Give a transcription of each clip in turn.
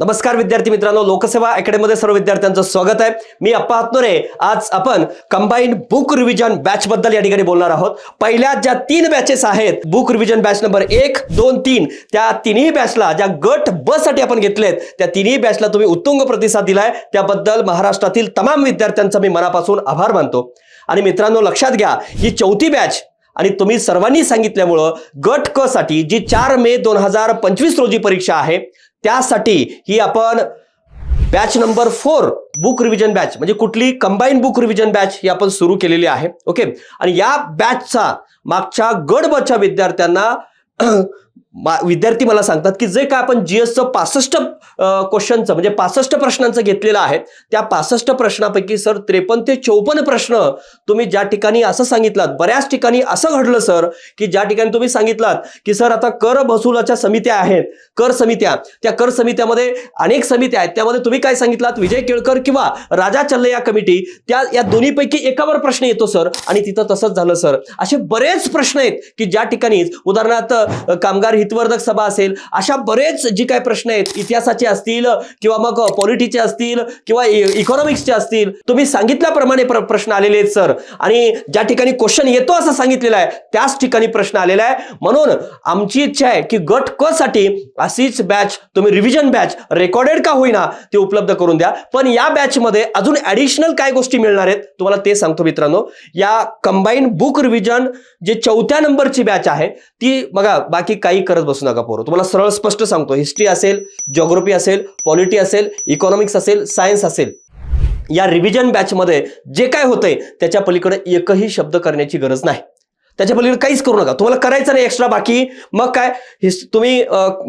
नमस्कार विद्यार्थी मित्रांनो लोकसेवा अकॅडमीमध्ये सर्व विद्यार्थ्यांचं स्वागत आहे. मी अप्पा हातनोरे. आज आपण कंबाईंड बुक रिव्हिजन बॅच बद्दल या ठिकाणी बोलणार आहोत. पहिल्या ज्या तीन बॅचेस आहेत बुक रिव्हिजन बॅच नंबर एक दोन तीन त्या तिन्ही बॅचला ज्या गट ब साठी आपण घेतलेत त्या तिन्ही बॅचला तुम्ही उत्तुंग प्रतिसाद दिलाय. त्याबद्दल महाराष्ट्रातील तमाम विद्यार्थ्यांचा मी मनापासून आभार मानतो. आणि मित्रांनो लक्षात घ्या ही चौथी बॅच आणि तुम्ही सर्वांनी सांगितल्यामुळं गट क साठी जी चार मे दोन हजार पंचवीस रोजी परीक्षा आहे त्यासाठी ही आपण batch number four book revision batch म्हणजे कुठली कंबाईन बुक रिव्हिजन बॅच ही आपण सुरू केलेली आहे. ओके आणि या बॅचचा मागच्या गड बच्या विद्यार्थ्यांना विद्यार्थी मला सांगतात की जे काय आपण जीएसचं पासष्ट क्वेश्चनचं म्हणजे पासष्ट प्रश्नांचं घेतलेलं आहे त्या पासष्ट प्रश्नापैकी सर त्रेपन्न ते चौपन्न प्रश्न तुम्ही ज्या ठिकाणी असं सांगितलात बऱ्याच ठिकाणी असं घडलं सर की ज्या ठिकाणी तुम्ही सांगितलात की सर आता कर महसुलाच्या समित्या आहेत कर समित्या त्या कर समित्यामध्ये अनेक समित्या आहेत त्यामध्ये तुम्ही काय सांगितलात विजय केळकर किंवा राजा चल्ले या कमिटी त्या या दोन्हीपैकी एकावर प्रश्न येतो सर आणि तिथं तसंच झालं सर. असे बरेच प्रश्न आहेत की ज्या ठिकाणी उदाहरणार्थ कामगार हितवर्धक सभा असेल अशा बरेच जे काही प्रश्न आहेत इतिहासाचे असतील किंवा मग पॉलिटीचे असतील किंवा इकॉनॉमिक्सचे असतील तुम्ही सांगितल्याप्रमाणे प्र- प्रश्न आलेले आहेत सर आणि ज्या ठिकाणी क्वेश्चन येतो असं सांगितलेलं आहे त्याच ठिकाणी प्रश्न आलेला आहे. म्हणून आमची इच्छा आहे की गट क साठी अशीच बॅच तुम्ही रिव्हिजन बॅच रेकॉर्डेड का होईना ते उपलब्ध करून द्या. पण या बॅचमध्ये अजून ऍडिशनल काय गोष्टी मिळणार आहेत तुम्हाला ते सांगतो मित्रांनो. या कंबाईन बुक रिव्हिजन जे चौथ्या नंबरची बॅच आहे ती बघा बाकी काही करत बसू नका पोरं. तुम्हाला सरळ स्पष्ट सांगतो हिस्ट्री असेल जॉग्रफी असेल पॉलिटी असेल इकॉनॉमिक्स असेल सायन्स असेल. या रिव्हिजन बॅचमध्ये जे काय होतंय त्याच्या पलीकडे एकही शब्द करण्याची गरज नाही. त्याच्या पलीकडे काहीच करू नका. तुम्हाला करायचं नाही एक्स्ट्रा बाकी. मग काय? तुम्ही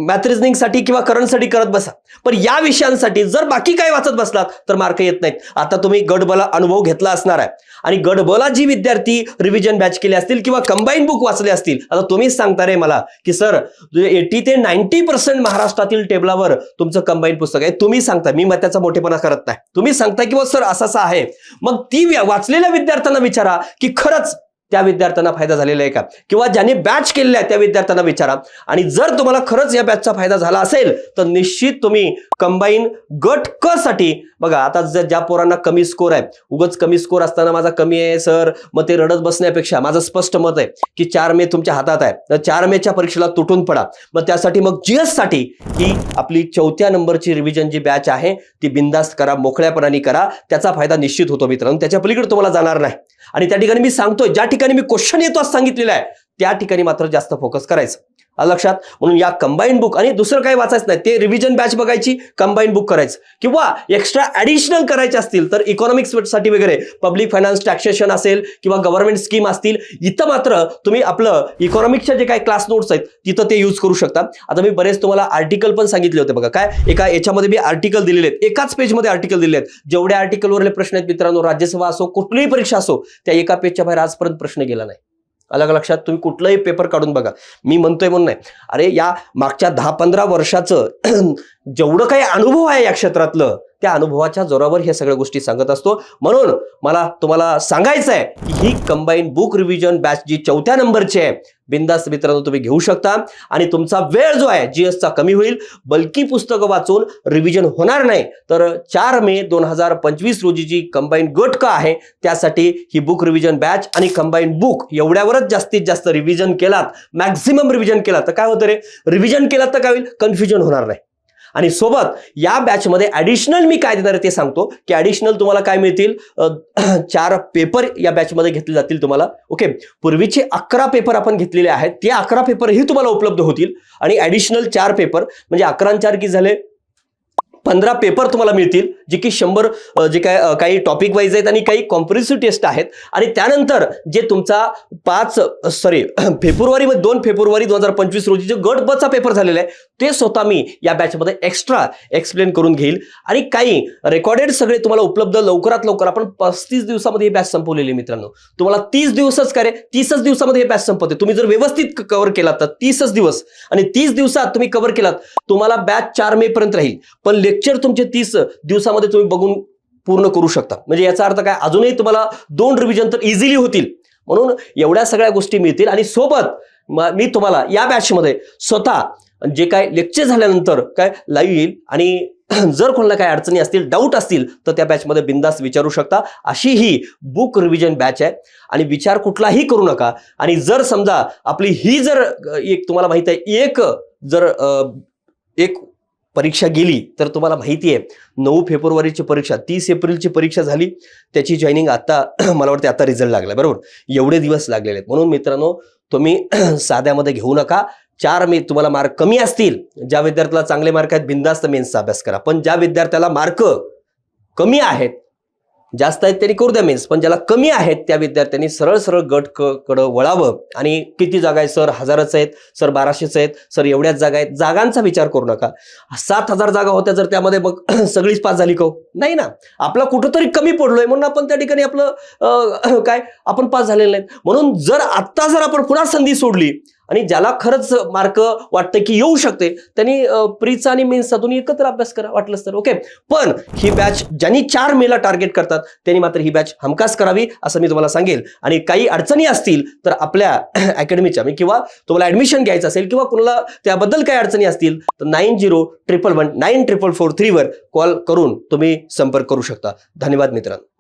मॅथ किंवा करंटसाठी करत बसा. पण या विषयांसाठी जर बाकी काय वाचत बसलात तर मार्क येत नाहीत. आता तुम्ही गडबला अनुभव घेतला असणार आहे. आणि गडबला जी विद्यार्थी रिव्हिजन बॅच केले असतील किंवा कंबाईन बुक वाचले असतील आता तुम्हीच सांगता रे मला की सर एटी ते नाईन्टी पर्सेंट महाराष्ट्रातील टेबलावर तुमचं कंबाईन पुस्तक आहे. तुम्ही सांगता मी मग त्याचा मोठेपणा करत नाही. तुम्ही सांगता की सर असं असं आहे. मग ती वाचलेल्या विद्यार्थ्यांना विचारा की खरंच त्या विद्यार्थ्यांना फायदा झालेला आहे का? किंवा ज्यांनी बॅच केलेल्या आहे त्या विद्यार्थ्यांना विचारा. आणि जर तुम्हाला खरंच या बॅचचा फायदा झाला असेल तर निश्चित तुम्ही कंबाईन गट क साठी बघा आता जर ज्या पोरांना कमी स्कोर आहे उगच कमी स्कोर असताना माझा कमी आहे सर मग ते रडत बसण्यापेक्षा माझं स्पष्ट मत आहे की चार मे तुमच्या हातात आहे. तर चार मेच्या परीक्षेला तुटून पडा. मग त्यासाठी मग जीएससाठी ही आपली चौथ्या नंबरची रिव्हिजन जी बॅच आहे ती बिंदास्त करा मोकळ्यापणाने करा. त्याचा फायदा निश्चित होतो मित्रांनो. त्याच्या पलीकडे तुम्हाला जाणार नाही. आणि त्या ठिकाणी मी सांगतोय ज्या ठिकाणी मी क्वेश्चन येतो असं सांगितलेलं आहे. त्या ठिकाणी मात्र जास्त फोकस करायचं. लक्षात? म्हणून या कंबाईन बुक आणि दुसरं काही वाचायचं नाही. ते रिव्हिजन बॅच बघायची कंबाईन बुक करायचं. किंवा एक्स्ट्रा ऍडिशनल करायचे असतील तर इकॉनॉमिक्ससाठी वगैरे पब्लिक फायनान्स टॅक्सेशन असेल किंवा गव्हर्नमेंट स्कीम असतील इथं मात्र तुम्ही आपलं इकॉनॉमिक्सच्या जे काही क्लास नोट्स आहेत तिथं ते यूज करू शकता. आता मी बरेच तुम्हाला आर्टिकल पण सांगितले होते बघा. काय? एका याच्यामध्ये मी आर्टिकल दिलेले आहेत. एकाच पेजमध्ये आर्टिकल दिले आहेत. जेवढ्या आर्टिकलवरले प्रश्न आहेत मित्रांनो राज्यसभा असो कुठलीही परीक्षा असो त्या एका पेजच्या बाहेर आजपर्यंत प्रश्न गेला नाही. अलग लक्षात तुम्ही कुठलाही पेपर काढून बघा. मी म्हणतोय म्हणून नाही. अरे या मागच्या दहा पंधरा वर्षाचं जेवढं काही अनुभव आहे या क्षेत्रातलं त्या अनुभवाच्या जोरावर ह्या सगळ्या गोष्टी सांगत असतो. म्हणून मला तुम्हाला सांगायचं आहे की ही कंबाईन बुक रिव्हिजन बॅच जी चौथ्या नंबरची आहे बिंदास्त मित्रांनो तुम्ही घेऊ शकता. आणि तुमचा वेळ जो आहे जीएसचा कमी होईल. बल्की पुस्तकं वाचून रिव्हिजन होणार नाही. तर चार मे दोन हजार पंचवीस रोजी जी कंबाईन गट का आहे त्यासाठी ही बुक रिव्हिजन बॅच आणि कंबाईन बुक एवढ्यावरच जास्तीत जास्त रिव्हिजन केलात. मॅक्झिमम रिव्हिजन केलात. तर काय होतं रे? रिव्हिजन केलात तर काय होईल? कन्फ्युजन होणार नाही. आणि सोबत या बॅचमध्ये ऍडिशनल मी काय देणार आहे ते सांगतो. की ऍडिशनल तुम्हाला काय मिळतील? चार पेपर या बॅचमध्ये घेतले जातील तुम्हाला. ओके पूर्वीचे अकरा पेपर आपण घेतलेले आहेत. ते अकरा पेपरही तुम्हाला उपलब्ध होतील. आणि ऍडिशनल चार पेपर म्हणजे अकरा चार किती झाले? पंधरा पेपर तुम्हाला मिळतील जे की शंभर जे काय काही टॉपिक वाईज आहेत आणि काही कॉम्प्रिसिव्ह टेस्ट आहेत. आणि त्यानंतर जे तुमचा पाच सॉरी फेब्रुवारी दोन फेब्रुवारी दोन हजार पंचवीस रोजी जो गट बचा पेपर झालेला आहे ते स्वतः मी या बॅचमध्ये एक्स्ट्रा एक्सप्लेन करून घेईल. आणि काही रेकॉर्डेड सगळे तुम्हाला उपलब्ध लवकरात लवकर आपण पस्तीस दिवसामध्ये ही बॅच संपवलेली मित्रांनो. तुम्हाला तीस दिवसच काय रे तीसच दिवसामध्ये हे बॅच संपवते. तुम्ही जर व्यवस्थित कव्हर केलात तर तीसच दिवस. आणि तीस दिवसात तुम्ही कव्हर केलात तुम्हाला बॅच चार मे पर्यंत राहील. पण लेक्चर तुमचे तीस दिवसामध्ये तुम्ही बघून पूर्ण करू शकता. म्हणजे याचा अर्थ काय? अजूनही तुम्हाला दोन रिव्हिजन तर इझिली होतील. म्हणून एवढ्या सगळ्या गोष्टी मिळतील आणि सोबत मी तुम्हाला या बॅचमध्ये स्वतः जे काय लेक्चर झाल्यानंतर काय लाईव्ह येईल आणि जर कोणाला काही अडचणी असतील डाऊट असतील तर त्या बॅचमध्ये बिंदास विचारू शकता. अशी ही बुक रिव्हिजन बॅच आहे. आणि विचार कुठलाही करू नका. आणि जर समजा आपली ही जर एक तुम्हाला माहिती आहे एक जर एक परीक्षा गेली तर तुम्हाला माहिती आहे नऊ फेब्रुवारीची परीक्षा तीस एप्रिलची परीक्षा झाली त्याची जॉईनिंग आता मला वाटते आता रिझल्ट लागला बरोबर? एवढे दिवस लागलेले आहेत. म्हणून मित्रांनो तुम्ही साध्यामध्ये घेऊ नका. चार मे तुम्हाला मार्क कमी असतील ज्या विद्यार्थ्याला चांगले मार्क आहेत बिंदास्त मेन्सचा अभ्यास करा. पण ज्या विद्यार्थ्याला मार्क कमी आहेत जास्त आहेत त्यांनी करू द्या मीन्स पण ज्याला कमी आहेत त्या विद्यार्थ्यांनी सरळ सरळ गट क कडं वळावं. आणि किती जागा आहेत? सर हजारच आहेत. सर बाराशेच आहेत. सर एवढ्याच जागा आहेत. जागांचा विचार करू नका. सात हजार जागा होत्या जर त्यामध्ये मग सगळीच पास झाली का नाही ना? आपला कुठंतरी कमी पडलोय. म्हणून आपण त्या ठिकाणी आपलं काय? आपण पास झालेलं नाहीत. म्हणून जर आत्ता जर आपण पुन्हा संधी सोडली आणि ज्याला खरंच मार्क वाटतं की येऊ शकते त्यांनी प्रीचा आणि मेन्सचा दोन्ही एकत्र अभ्यास करा वाटलंच तर ओके? पण ही बॅच ज्यांनी चार मेला टार्गेट करतात त्यांनी मात्र ही बॅच हमखास करावी असं मी तुम्हाला सांगेल. आणि काही अडचणी असतील तर आपल्या अकॅडमीच्या मी किंवा तुम्हाला ऍडमिशन घ्यायचं असेल किंवा कुणाला त्याबद्दल काही अडचणी असतील तर nine zero triple one nine triple four थ्रीवर call करून तुम्ही संपर्क करू शकता. धन्यवाद मित्रांनो.